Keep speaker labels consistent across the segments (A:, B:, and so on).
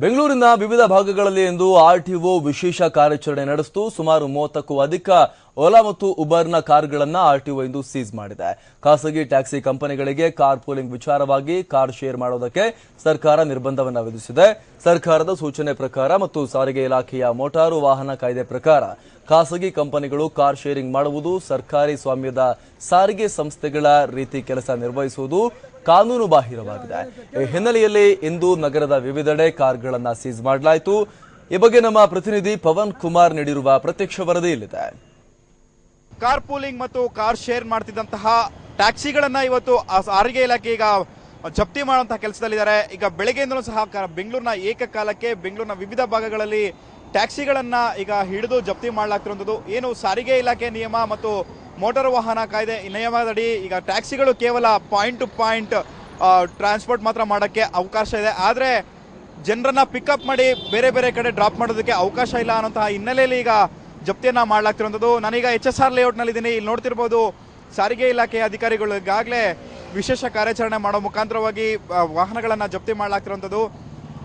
A: ಬೆಂಗಳೂರಿನ ವಿವಿಧ ಭಾಗಗಳಲ್ಲಿ ಇಂದು ಆರ್ಟಿಒ ವಿಶೇಷ ಕಾರ್ಯಾಚರಣೆ ನಡೆಸಿತು. ಸುಮಾರು ಮೂವತ್ತಕ್ಕೂ ಅಧಿಕ ಓಲಾ ಮತ್ತು ಉಬರ್ನ ಕಾರ್ಗಳನ್ನ ಆರ್ಟಿಒ ಇಂದು ಸೀಜ್ ಮಾಡಿದೆ. ಖಾಸಗಿ ಟ್ಯಾಕ್ಸಿ ಕಂಪನಿಗಳಿಗೆ ಕಾರ್ ಪೂಲಿಂಗ್ ವಿಚಾರವಾಗಿ ಕಾರ್ ಶೇರ್ ಮಾಡೋದಕ್ಕೆ ಸರ್ಕಾರ ನಿರ್ಬಂಧವನ್ನು ವಿಧಿಸಿದೆ. ಸರ್ಕಾರದ ಸೂಚನೆ ಪ್ರಕಾರ ಮತ್ತು ಸಾರಿಗೆ ಇಲಾಖೆಯ ಮೋಟಾರು ವಾಹನ ಕಾಯ್ದೆ ಪ್ರಕಾರ ಖಾಸಗಿ ಕಂಪನಿಗಳು ಕಾರ್ ಶೇರಿಂಗ್ ಮಾಡುವುದು ಸರ್ಕಾರಿ ಸ್ವಾಮ್ಯದ ಸಾರಿಗೆ ಸಂಸ್ಥೆಗಳ ರೀತಿ ಕೆಲಸ ನಿರ್ವಹಿಸುವುದು ಕಾನೂನು ಬಾಹಿರವಾಗಿದೆ. ಈ ಹಿನ್ನೆಲೆಯಲ್ಲಿ ಇಂದು ನಗರದ ವಿವಿಧೆಡೆ ಕಾರ್ಗಳನ್ನು ಸೀಸ್ ಮಾಡಲಾಯಿತು. ಈ ಬಗ್ಗೆ ನಮ್ಮ ಪ್ರತಿನಿಧಿ ಪವನ್ ಕುಮಾರ್ ನೀಡಿರುವ ಪ್ರತ್ಯಕ್ಷ ವರದಿ ಇಲ್ಲಿದೆ.
B: ಕಾರ್ ಪೂಲಿಂಗ್ ಮತ್ತು ಕಾರ್ ಶೇರ್ ಮಾಡ್ತಿದ್ದಂತಹ ಟ್ಯಾಕ್ಸಿಗಳನ್ನ ಇವತ್ತು ಸಾರಿಗೆ ಇಲಾಖೆ ಈಗ ಜಪ್ತಿ ಮಾಡುವಂತಹ ಕೆಲಸದಲ್ಲಿದ್ದಾರೆ. ಈಗ ಬೆಳಗ್ಗೆಯಿಂದಲೂ ಸಹ ಬೆಂಗಳೂರಿನ ಏಕಕಾಲಕ್ಕೆ ಬೆಂಗಳೂರಿನ ವಿವಿಧ ಭಾಗಗಳಲ್ಲಿ ಟ್ಯಾಕ್ಸಿಗಳನ್ನ ಈಗ ಹಿಡಿದು ಜಪ್ತಿ ಮಾಡಲಾಗ್ತಿರುವಂಥದ್ದು ಏನು ಸಾರಿಗೆ ಇಲಾಖೆ ನಿಯಮ ಮತ್ತು ಮೋಟಾರ್ ವಾಹನ ಕಾಯ್ದೆ ನಿಯಮದಡಿ ಈಗ ಟ್ಯಾಕ್ಸಿಗಳು ಕೇವಲ ಪಾಯಿಂಟ್ ಟು ಪಾಯಿಂಟ್ ಟ್ರಾನ್ಸ್ಪೋರ್ಟ್ ಮಾತ್ರ ಮಾಡೋಕ್ಕೆ ಅವಕಾಶ ಇದೆ. ಆದರೆ ಜನರನ್ನ ಪಿಕಪ್ ಮಾಡಿ ಬೇರೆ ಬೇರೆ ಕಡೆ ಡ್ರಾಪ್ ಮಾಡೋದಕ್ಕೆ ಅವಕಾಶ ಇಲ್ಲ ಅನ್ನೋಂತಹ ಹಿನ್ನೆಲೆಯಲ್ಲಿ ಈಗ ಜಪ್ತಿಯನ್ನ ಮಾಡಲಾಗ್ತಿರುವಂಥದ್ದು ನಾನೀಗ ಎಚ್ ಎಸ್ ಆರ್ ಲೇಔಟ್ನಲ್ಲಿದ್ದೀನಿ. ಇಲ್ಲಿ ನೋಡ್ತಿರ್ಬೋದು ಸಾರಿಗೆ ಇಲಾಖೆ ಅಧಿಕಾರಿಗಳು ಈಗಾಗಲೇ ವಿಶೇಷ ಕಾರ್ಯಾಚರಣೆ ಮಾಡೋ ಮುಖಾಂತರವಾಗಿ ವಾಹನಗಳನ್ನು ವಾಹನಗಳನ್ನ ಜಪ್ತಿ ಮಾಡಲಾಗ್ತಿರುವಂಥದ್ದು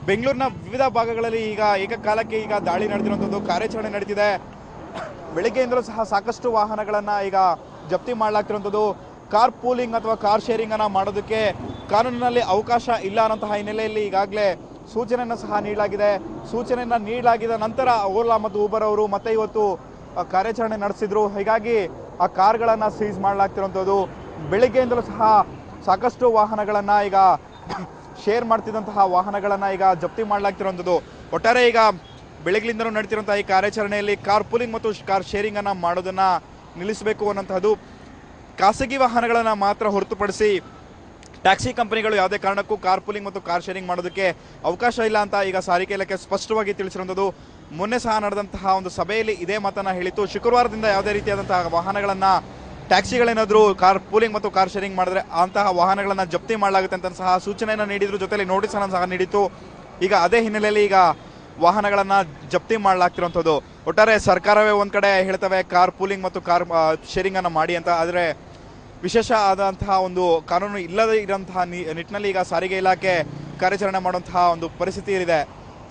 B: ಬೆಂಗಳೂರಿನ ವಿವಿಧ ಭಾಗಗಳಲ್ಲಿ ಈಗ ಏಕಕಾಲಕ್ಕೆ ಈಗ ದಾಳಿ ನಡೆದಿರುವಂಥದ್ದು, ಕಾರ್ಯಾಚರಣೆ ನಡೀತಿದೆ. ಬೆಳಗ್ಗೆಯಿಂದಲೂ ಸಹ ಸಾಕಷ್ಟು ವಾಹನಗಳನ್ನು ಈಗ ಜಪ್ತಿ ಮಾಡಲಾಗ್ತಿರುವಂಥದ್ದು. ಕಾರ್ ಪೂಲಿಂಗ್ ಅಥವಾ ಕಾರ್ ಶೇರಿಂಗ್ ಅನ್ನ ಮಾಡೋದಕ್ಕೆ ಕಾನೂನಿನಲ್ಲಿ ಅವಕಾಶ ಇಲ್ಲ ಅನ್ನೋಂತಹ ಹಿನ್ನೆಲೆಯಲ್ಲಿ ಈಗಾಗಲೇ ಸೂಚನೆಯನ್ನು ಸಹ ನೀಡಲಾಗಿದೆ. ಸೂಚನೆಯನ್ನ ನೀಡಲಾಗಿದ ನಂತರ ಓಲಾ ಮತ್ತು ಊಬರ್ ಅವರು ಮತ್ತೆ ಇವತ್ತು ಕಾರ್ಯಾಚರಣೆ ನಡೆಸಿದ್ರು. ಹೀಗಾಗಿ ಆ ಕಾರ್ಗಳನ್ನ ಸೀಸ್ ಮಾಡಲಾಗ್ತಿರುವಂಥದ್ದು. ಬೆಳಿಗ್ಗೆಯಿಂದಲೂ ಸಹ ಸಾಕಷ್ಟು ವಾಹನಗಳನ್ನು ಈಗ ಶೇರ್ ಮಾಡ್ತಿದ್ದಂತಹ ವಾಹನಗಳನ್ನು ಈಗ ಜಪ್ತಿ ಮಾಡಲಾಗ್ತಿರುವಂಥದ್ದು ಒಟ್ಟಾರೆ ಈಗ ಬೆಳಗ್ಲಿಂದಲೂ ನಡೀತಿರುವಂತಹ ಈ ಕಾರ್ಯಾಚರಣೆಯಲ್ಲಿ ಕಾರ್ ಪೂಲಿಂಗ್ ಮತ್ತು ಕಾರ್ ಶೇರಿಂಗ್ ಅನ್ನು ಮಾಡೋದನ್ನ ನಿಲ್ಲಿಸಬೇಕು ಅನ್ನೋಂತಹದ್ದು ಖಾಸಗಿ ವಾಹನಗಳನ್ನು ಮಾತ್ರ ಹೊರತುಪಡಿಸಿ ಟ್ಯಾಕ್ಸಿ ಕಂಪನಿಗಳು ಯಾವುದೇ ಕಾರಣಕ್ಕೂ ಕಾರ್ ಪೂಲಿಂಗ್ ಮತ್ತು ಕಾರ್ ಶೇರಿಂಗ್ ಮಾಡೋದಕ್ಕೆ ಅವಕಾಶ ಇಲ್ಲ ಅಂತ ಈಗ ಸಾರಿಗೆ ಇಲಾಖೆ ಸ್ಪಷ್ಟವಾಗಿ ತಿಳಿಸಿರುವಂಥದ್ದು. ಮೊನ್ನೆ ಸಹ ನಡೆದಂತಹ ಒಂದು ಸಭೆಯಲ್ಲಿ ಇದೇ ಮಾತನ್ನ ಹೇಳಿತು ಶುಕ್ರವಾರದಿಂದ ಯಾವುದೇ ರೀತಿಯಾದಂತಹ ವಾಹನಗಳನ್ನ ಟ್ಯಾಕ್ಸಿಗಳೇನಾದರೂ ಕಾರ್ ಪೂಲಿಂಗ್ ಮತ್ತು ಕಾರ್ ಶೇರಿಂಗ್ ಮಾಡಿದ್ರೆ ಅಂತಹ ವಾಹನಗಳನ್ನು ಜಪ್ತಿ ಮಾಡಲಾಗುತ್ತೆ ಅಂತ ಸಹ ಸೂಚನೆಯನ್ನು ನೀಡಿದ್ರು. ಜೊತೆಯಲ್ಲಿ ನೋಟಿಸ್ ಅನ್ನು ಸಹ ನೀಡಿತ್ತು. ಈಗ ಅದೇ ಹಿನ್ನೆಲೆಯಲ್ಲಿ ಈಗ ವಾಹನಗಳನ್ನು ಜಪ್ತಿ ಮಾಡಲಾಗ್ತಿರುವಂಥದ್ದು ಒಟ್ಟಾರೆ ಸರ್ಕಾರವೇ ಒಂದು ಕಡೆ ಹೇಳ್ತವೆ ಕಾರ್ ಪೂಲಿಂಗ್ ಮತ್ತು ಕಾರ್ ಶೇರಿಂಗ್ ಅನ್ನ ಮಾಡಿ ಅಂತ. ಆದರೆ ವಿಶೇಷ ಆದಂತಹ ಒಂದು ಕಾನೂನು ಇಲ್ಲದೇ ಇರುವಂತಹ ನಿ- ನಿಟ್ಟಿನಲ್ಲಿ ಈಗ ಸಾರಿಗೆ ಇಲಾಖೆ ಕಾರ್ಯಾಚರಣೆ ಮಾಡುವಂತಹ ಒಂದು ಪರಿಸ್ಥಿತಿ ಇದೆ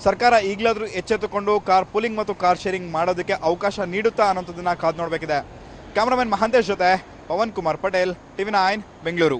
B: ಸರ್ಕಾರ ಈಗಲಾದರೂ ಎಚ್ಚೆತ್ತುಕೊಂಡು ಕಾರ್ ಪೂಲಿಂಗ್ ಮತ್ತು ಕಾರ್ ಶೇರಿಂಗ್ ಮಾಡೋದಕ್ಕೆ ಅವಕಾಶ ನೀಡುತ್ತಾ ಅನ್ನೋಂಥದ್ದನ್ನ ಕಾದು ನೋಡಬೇಕಿದೆ. ಕ್ಯಾಮರಾಮನ್ ಮಹಾಂತೇಶ್ ಜೊತೆ ಪವನ್ ಕುಮಾರ್ ಪಟೇಲ್ ಟಿವಿ ನೈನ್ ಬೆಂಗಳೂರು.